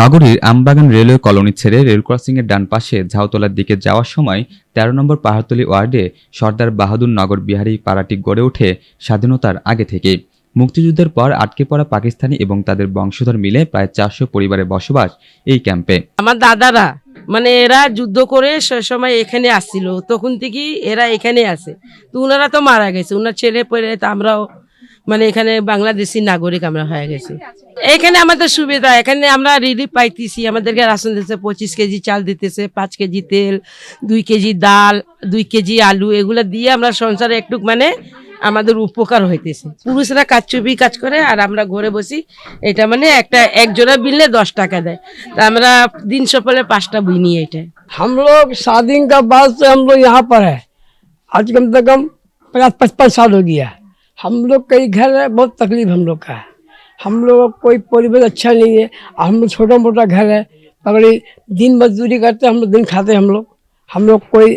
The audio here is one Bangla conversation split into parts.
নগরীর আমবাগান রেলওয়ে কলোনি ছেড়ে রেল ক্রসিংয়ের ডান পাশে ঝাউতলার দিকে যাওয়ার সময় তেরো নম্বর পাহাড়তলি ওয়ার্ডে সর্দার বাহাদুর নগর বিহারী পাড়াটি গড়ে ওঠে স্বাধীনতার আগে থেকেই। মুক্তিযুদ্ধের পর আটকে পড়া পাকিস্তানি এবং তাদের বংশধর মিলে প্রায় চারশো পরিবারে বসবাস এই ক্যাম্পে। আমার দাদারা মানে এরা যুদ্ধ করে সে সময় এখানে আসছিল। তখন থেকেই এরা এখানে আসে তো ওনারা তো মারা গেছে। ওনার ছেলে পড়ে তো আমরাও মানে এখানে বাংলাদেশি নাগরিক আমরা হয়ে গেছি এখানে আমাদের সুবিধা এখানে আমরা রিলিফ পাইতেছি আমাদেরকে রাশন দিতেছে পঁচিশ কেজি চাল দিতেছে পাঁচ কেজি তেল দুই কেজি ডাল দুই কেজি আলু এগুলো দিয়ে আমরা সংসারে একটু মানে আমাদের উপকার হইতেছে পুরুষরা কাজ চুপি কাজ করে আর আমরা ঘরে বসি এটা মানে একটা এক জোড়া বিললে দশ টাকা দেয় তা আমরা দিন সফলে পাঁচটা বই নিই এটা हम लोग शादी का बाद से हम लोग यहाँ पर है आज कम से कम पचास पचपन साल हो गया हम लोग का घर है, बहुत तकलीफ़ हम लोग का है। हम लोग कोई परिवेश अच्छा नहीं है हम लोग छोटा मोटा घर है पगड़ी दिन मजदूरी करते हम लोग दिन खाते हम लोग। हम लोग कोई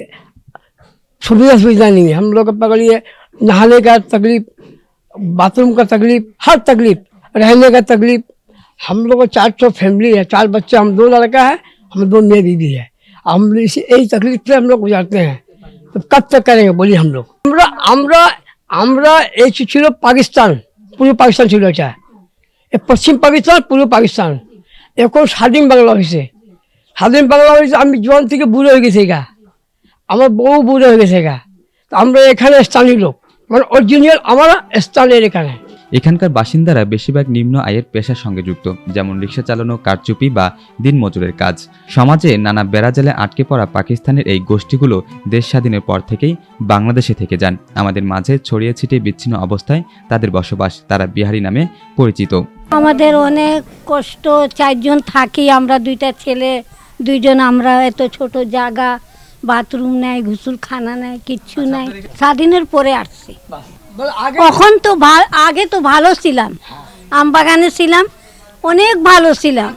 सुविधा सुविधा नहीं है। हम लोग पकड़िए नहाने का तकलीफ़, बाथरूम का तकलीफ़, हर तकलीफ़, रहने का तकलीफ़। हम लोग चार सौ फैमिली है, चार बच्चे, हम दो लड़का है, हम दो मे बीबी है। हम इसी, यही तकलीफ़ से हम लोग गुजारते हैं। तो कब तक करेंगे, बोलिए हम लोग। हमरा हमरा আমরা এই ছিল পাকিস্তান, পূর্ব পাকিস্তান ছিল এটা। এ পশ্চিম পাকিস্তান, পূর্ব পাকিস্তান। এখন স্বাধীন বাংলা হয়েছে স্বাধীন বাংলা হয়েছে আমি জোয়ান থেকে বুড়ো হয়ে গেছি গা। আমার বউ বুড়ো হয়ে গেছে গা। আমরা এখানে স্থানীয় লোক। মানে অরিজিনাল আমরা স্থানীয় এখানে। এখানকার বাসিন্দারা বেশিরভাগ নিম্ন আয়ের পেশার সঙ্গে যুক্ত, যেমন রিক্সা চালানো, কারচুপি বা দিনমজুরের কাজ। সমাজে নানা বেড়াজালে আটকে পড়া পাকিস্তানের এই গোষ্ঠীগুলো দেশ স্বাধীনের পর থেকেই বাংলাদেশে থেকে যান। আমাদের মাঝে ছড়িয়ে ছিটিয়ে বিচ্ছিন্ন অবস্থায় তাদের বসবাস, তারা বিহারি নামে পরিচিত। আমাদের অনেক কষ্ট, চারজন থাকি আমরা, দুইটা ছেলে, দুইজন আমরা, এত ছোট জায়গা, বাথরুম নেই ঘুসুল খানা নেই, কিচ্ছু নাই। স্বাধীনের পরে আসছি। তখন তো আগে তো ভালো ছিলাম। আম বাগানে ছিলাম অনেক ভালো ছিলাম।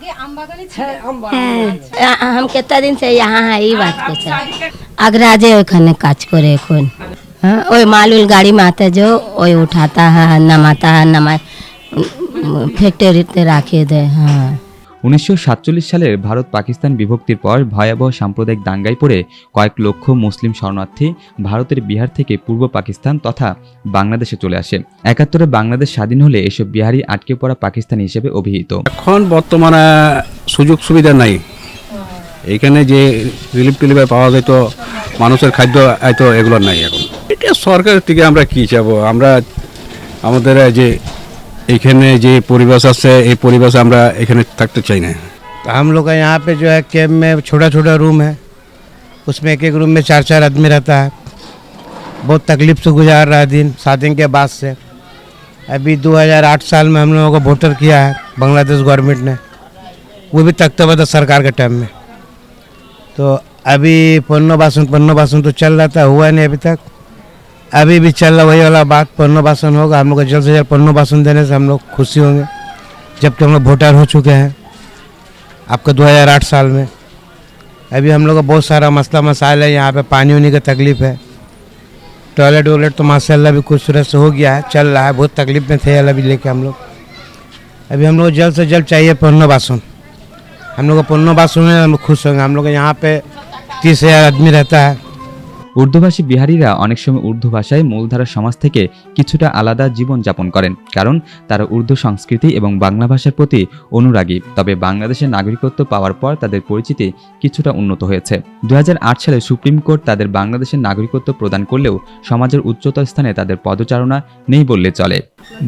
হ্যাঁ, হ্যাঁ। কেতা দিন সে হ্যাঁ এই বাত করছে। আগ্রাজে ওইখানে কাজ করে এখন। হ্যাঁ ওই মালুল গাড়ি মাতে যে ওই উঠাতা হ্যাঁ, হ্যাঁ নামাতা হ্যাঁ নামায় ফ্যাক্টরিতে রাখিয়ে দেয় হ্যাঁ। উনিশশো সাতচল্লিশ সালের ভারত পাকিস্তান বিভক্তির পর ভয়াবহ সাম্প্রদায়িক দাঙ্গায় পড়ে কয়েক লক্ষ মুসলিম শরণার্থী ভারতের বিহার থেকে পূর্ব পাকিস্তান তথা বাংলাদেশে চলে আসে। একাত্তরে বাংলাদেশ স্বাধীন হলে এসব বিহারি আটকে পড়া পাকিস্তানি হিসেবে অভিহিত। এখন বর্তমানে সুযোগ সুবিধা নাই। এখানে যে রিলিফ টিলিফ পাওয়া যেত, মানুষের খাদ্য এত এগুলো নাই এখন। এটা সরকারের থেকে আমরা কি চাবো? আমরা আমাদের যে এইখানে যে পরিবেশ আছে এই পরিবেশ আমরা এখানে থাকতে চাই না तो हम लोग का यहाँ पे जो है कैम्प में छोटा छोटा रूम है उसमें एक एक रूम में चार चार आदमी रहता है बहुत तकलीफ से गुजार रहा है दिन शादी के बाद से अभी 2008 साल में हम लोगों को वोटर किया है बांग्लादेश गवर्नमेंट ने वो भी तख्ताबाद सरकार के टाइम में तो अभी पन्नो बासन पन्नो बासन तो चल रहा था हुआ नहीं अभी तक अभी भी चल रहा वही वाला बात, पन्नो बासन होगा, हम लोग को जल्द से जल्द पन्नो बासन देने से हम लोग खुशी होंगे। जबकि हम लोग वोटर हो चुके हैं, आपका 2008 साल में। अभी हम लोग का बहुत सारा मसला मसाइल है, यहाँ पे पानी उनी का तकलीफ़ है। टॉयलेट वॉयलेट तो माशाल्लाह भी खूबसूरत से हो गया है, चल रहा है, बहुत तकलीफ़ में थे अभी लेके हम लोग। अभी हम लोग जल्द से जल्द चाहिए पुनः बासन। हम लोग का पुनः बासन है हम खुश होंगे, हम लोग यहाँ पे तीस हज़ार आदमी रहता है। উর্দুভাষী বিহারিরা অনেক সময় উর্দু ভাষায় মূলধারা সমাজ থেকে কিছুটা আলাদা জীবন যাপন করেন কারণ তারা উর্দু সংস্কৃতি এবং বাংলা ভাষার প্রতি অনুরাগী। তবে বাংলাদেশের নাগরিকত্ব পাওয়ার পর তাদের পরিচিতি কিছুটা উন্নত হয়েছে। দু হাজার আট সালে সুপ্রিম কোর্ট তাদের বাংলাদেশের নাগরিকত্ব প্রদান করলেও সমাজের উচ্চতর স্থানে তাদের পদচারণা নেই বললে চলে।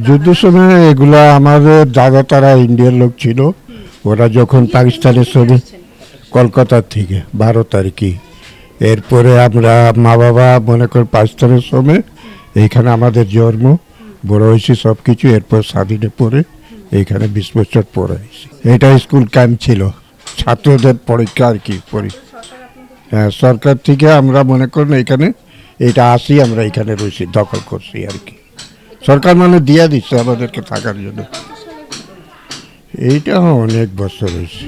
যুদ্ধের সময় এগুলো আমাদের দাদা তারা ইন্ডিয়ার লোক ছিল। ওরা যখন পাকিস্তানের ছবি কলকাতার থেকে বারো তারিখে এরপরে আমরা মা বাবা মনে কর পাকিস্তানের সময় এইখানে আমাদের জন্ম, বড় হয়েছি সব কিছু এরপর স্বাধীনে পড়ে এইখানে বিশ বছর পরে হয়েছি এটা স্কুল ক্যাম্প ছিল, ছাত্রদের পরীক্ষা আর কি হ্যাঁ সরকার থেকে আমরা মনে করুন এখানে এটা আসি, আমরা এখানে রয়েছি, দখল করছি আর কি। সরকার মানে দিয়ে দিচ্ছে আমাদেরকে থাকার জন্য। এইটা অনেক বছর হয়েছে।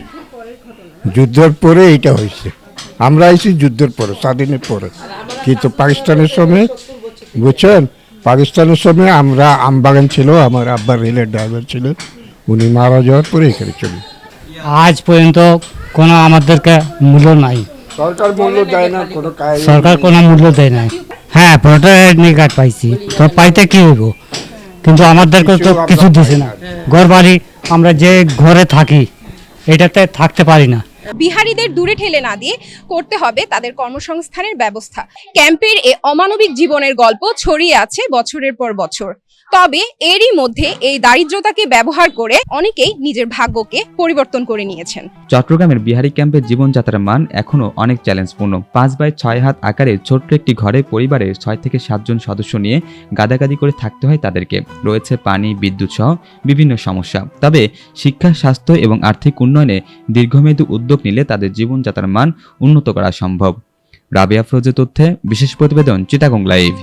যুদ্ধের পরে এইটা হয়েছে। আমরা আইছি যুদ্ধের পরে স্বাধীনের পরে। কিন্তু পাকিস্তানের সময় বুঝছেন? পাকিস্তানের সময় আমরা আমবাগান ছিল আমার আব্বার রেলের ড্রাইভার ছিলেন উনি মারা যাওয়ার পরে এখানে চলি। আজ পর্যন্ত কোনো আমাদেরকে মূল্য নাই। সরকার মূল্য দেয় না কোনো সরকার কোনো মূল্য দেয় নাই। হ্যাঁ ভোটার আইডি কার্ড পাইছি তো পাইতে কি হইব? কিন্তু আমাদেরকে তো কিছু দিছে না। ঘর বাড়ি আমরা যে ঘরে থাকি এটাতে থাকতে পারি না। বিহারীদের দূরে ঠেলে না দিয়ে করতে হবে তাদের কর্মসংস্থানের ব্যবস্থা। ক্যাম্পের এ অমানবিক জীবনের গল্প ছড়িয়ে আছে বছরের পর বছর। তবে এরই মধ্যে এই দারিদ্রতাকে ব্যবহার করে অনেকেই নিজের ভাগ্যকে পরিবর্তন করে নিয়েছেন। চট্টগ্রামের বিহারি ক্যাম্পের জীবনযাত্রার মান এখনও অনেক চ্যালেঞ্জপূর্ণ। পাঁচ বাই ছয় হাত আকারে ছোট্ট একটি ঘরে পরিবারের ছয় থেকে সাতজন সদস্য নিয়ে গাদাগাদি করে থাকতে হয় তাদেরকে। রয়েছে পানি, বিদ্যুৎ সহ বিভিন্ন সমস্যা। তবে শিক্ষা, স্বাস্থ্য এবং আর্থিক উন্নয়নে দীর্ঘমেয়াদী উদ্যোগ নিলে তাদের জীবনযাত্রার মান উন্নত করা সম্ভব। রাবিয়া ফ্রোজের তথ্যে, বিশেষ প্রতিবেদন, চিটাগং লাইভ।